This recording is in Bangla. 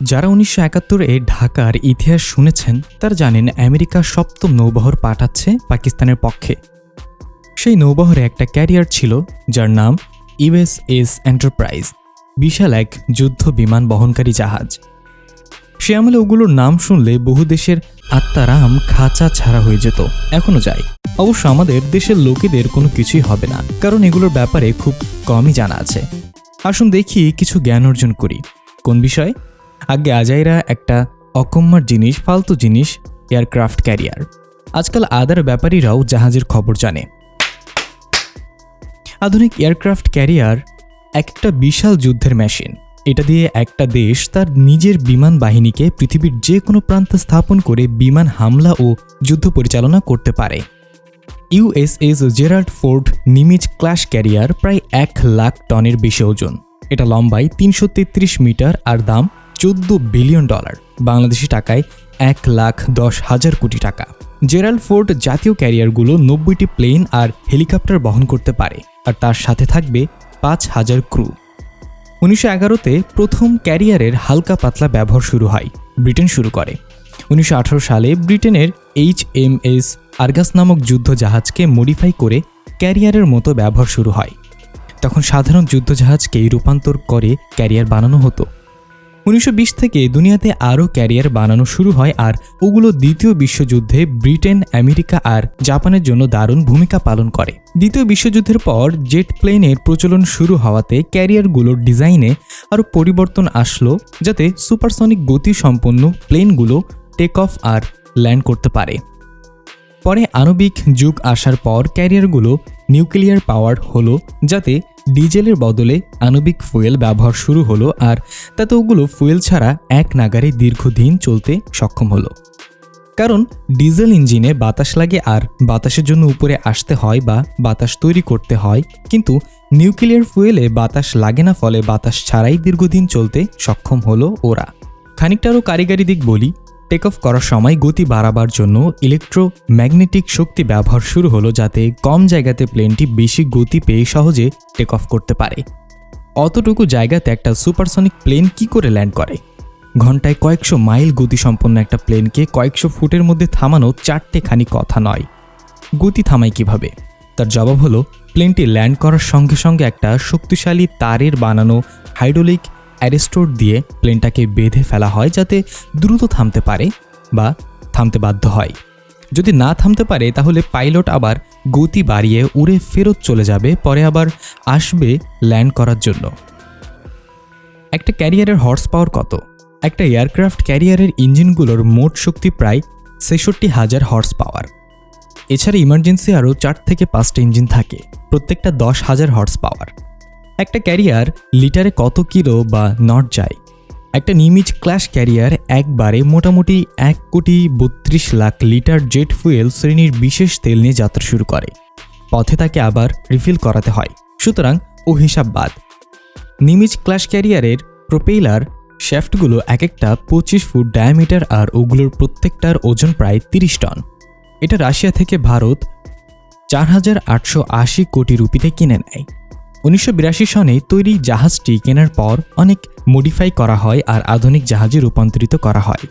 যারা উনিশশো একাত্তরে ঢাকার ইতিহাস শুনেছেন, তারা জানেন আমেরিকা সপ্তম নৌবহর পাঠাচ্ছে পাকিস্তানের পক্ষে। সেই নৌবহরে একটা ক্যারিয়ার ছিল, যার নাম ইউএসএস এন্টারপ্রাইজ, বিশাল এক যুদ্ধ বিমান বহনকারী জাহাজ। সে আমলে ওগুলোর নাম শুনলে বহু দেশের আত্মারাম খাঁচা ছাড়া হয়ে যেত। এখনও যায়। অবশ্য আমাদের দেশের লোকেদের কোনো কিছুই হবে না, কারণ এগুলোর ব্যাপারে খুব কমই জানা আছে। আসুন দেখি কিছু জ্ঞান অর্জন করি। কোন বিষয়ে? আগে আজাইরা একটা অকম্মার জিনিস, ফালতু জিনিস, এয়ারক্রাফট ক্যারিয়ার। আজকাল আদার ব্যাপারীরাও জাহাজের খবর জানে। আধুনিক এয়ারক্রাফট ক্যারিয়ার একটা বিশাল যুদ্ধের মেশিন। এটা দিয়ে একটা দেশ তার নিজের বিমান বাহিনীকে পৃথিবীর যে কোনো প্রান্তে স্থাপন করে বিমান হামলা ও যুদ্ধ পরিচালনা করতে পারে। USS Gerald Ford Nimitz class carrier প্রায় এক লাখ টনের বেশি ওজন। এটা লম্বায় তিনশো তেত্রিশ মিটার আর দাম চোদ্দ বিলিয়ন ডলার, বাংলাদেশি টাকায় এক লাখ দশ হাজার কোটি টাকা। জেরাল ফোর্ড জাতীয় ক্যারিয়ারগুলো নব্বইটি প্লেন আর হেলিকপ্টার বহন করতে পারে, আর তার সাথে থাকবে পাঁচ হাজার ক্রু। উনিশশো এগারোতে প্রথম ক্যারিয়ারের হালকা পাতলা ব্যবহার শুরু হয়, ব্রিটেন শুরু করে। উনিশশো আঠারো সালে ব্রিটেনের এইচ এম এস আর্গাস নামক যুদ্ধ জাহাজকে মডিফাই করে ক্যারিয়ারের মতো ব্যবহার শুরু হয়। তখন সাধারণ যুদ্ধজাহাজকেই রূপান্তর করে ক্যারিয়ার বানানো হতো। উনিশশো বিশ থেকে দুনিয়াতে আরও ক্যারিয়ার বানানো শুরু হয় আর ওগুলো দ্বিতীয় বিশ্বযুদ্ধে ব্রিটেন, আমেরিকা আর জাপানের জন্য দারুণ ভূমিকা পালন করে। দ্বিতীয় বিশ্বযুদ্ধের পর জেট প্লেনের প্রচলন শুরু হওয়াতে ক্যারিয়ারগুলোর ডিজাইনে আরও পরিবর্তন আসলো, যাতে সুপারসনিক গতি সম্পন্ন প্লেনগুলো টেক অফ আর ল্যান্ড করতে পারে। পরে আণবিক যুগ আসার পর ক্যারিয়ারগুলো নিউক্লিয়ার পাওয়ার হলো যাতে ডিজেলের বদলে আণবিক ফুয়েল ব্যবহার শুরু হলো আর তাতে ওগুলো ফুয়েল ছাড়া এক নাগারে দীর্ঘদিন চলতে সক্ষম হলো। কারণ ডিজেল ইঞ্জিনে বাতাস লাগে আর বাতাসের জন্য উপরে আসতে হয় বা বাতাস তৈরি করতে হয়, কিন্তু নিউক্লিয়ার ফুয়েলে বাতাস লাগে না, ফলে বাতাস ছাড়াই দীর্ঘদিন চলতে সক্ষম হলো ওরা। খানিকটা আরও কারিগরি দিক বলি টেক অফ করার সময় গতি বাড়াবার জন্য ইলেকট্রোম্যাগনেটিক শক্তি ব্যবহার শুরু হলো যাতে কম জায়গাতে প্লেনটি বেশি গতি পেয়ে সহজে টেক অফ করতে পারে। অতটুকু জায়গাতে একটা সুপারসনিক প্লেন কি করে ল্যান্ড করে? ঘন্টায় কয়েকশো মাইল গতিসম্পন্ন একটা প্লেনকে কয়েকশো ফুটের মধ্যে থামানো চারটে খানি কথা নয়। গতি থামায় কীভাবে? তার জবাব হলো প্লেনটি ল্যান্ড করার সঙ্গে সঙ্গে একটা শক্তিশালী তারের বানানো হাইড্রোলিক অ্যারেস্টোর দিয়ে প্লেনটাকে বেঁধে ফেলা হয় যাতে দ্রুত থামতে পারে বা থামতে বাধ্য হয়। যদি না থামতে পারে, তাহলে পাইলট আবার গতি বাড়িয়ে উড়ে ফেরত চলে যাবে, পরে আবার আসবে ল্যান্ড করার জন্য। একটা ক্যারিয়ারের হর্স পাওয়ার কত? একটা এয়ারক্রাফট ক্যারিয়ারের ইঞ্জিনগুলোর মোট শক্তি প্রায় ছেষট্টি হাজার হর্স পাওয়ার এছাড়া ইমার্জেন্সি আরও চার থেকে পাঁচটা ইঞ্জিন থাকে, প্রত্যেকটা দশ হাজার হর্স পাওয়ার একটা ক্যারিয়ার লিটারে কত কিলো বা নট যায়? একটা নিমিজ ক্ল্যাশ ক্যারিয়ার একবারে মোটামুটি এক কোটি বত্রিশ লাখ লিটার জেট ফুয়েল শ্রেণির বিশেষ তেল নিয়ে যাত্রা শুরু করে। পথে তাকে আবার রিফিল করাতে হয়। সুতরাং ও হিসাব বাদ। নিমিজ ক্ল্যাশ ক্যারিয়ারের প্রোপেইলার শ্যাফটগুলো এক একটা পঁচিশ ফুট ডায়ামিটার আর ওগুলোর প্রত্যেকটার ওজন প্রায় তিরিশ টন। এটা রাশিয়া থেকে ভারত চার হাজার আটশো আশি কোটি রুপিতে কিনে নেয়। উনিশশো বিরাশি সনে তৈরি জাহাজটি কেনার পর অনেক মডিফাই করা হয় আর আধুনিক জাহাজে রূপান্তরিত করা হয়।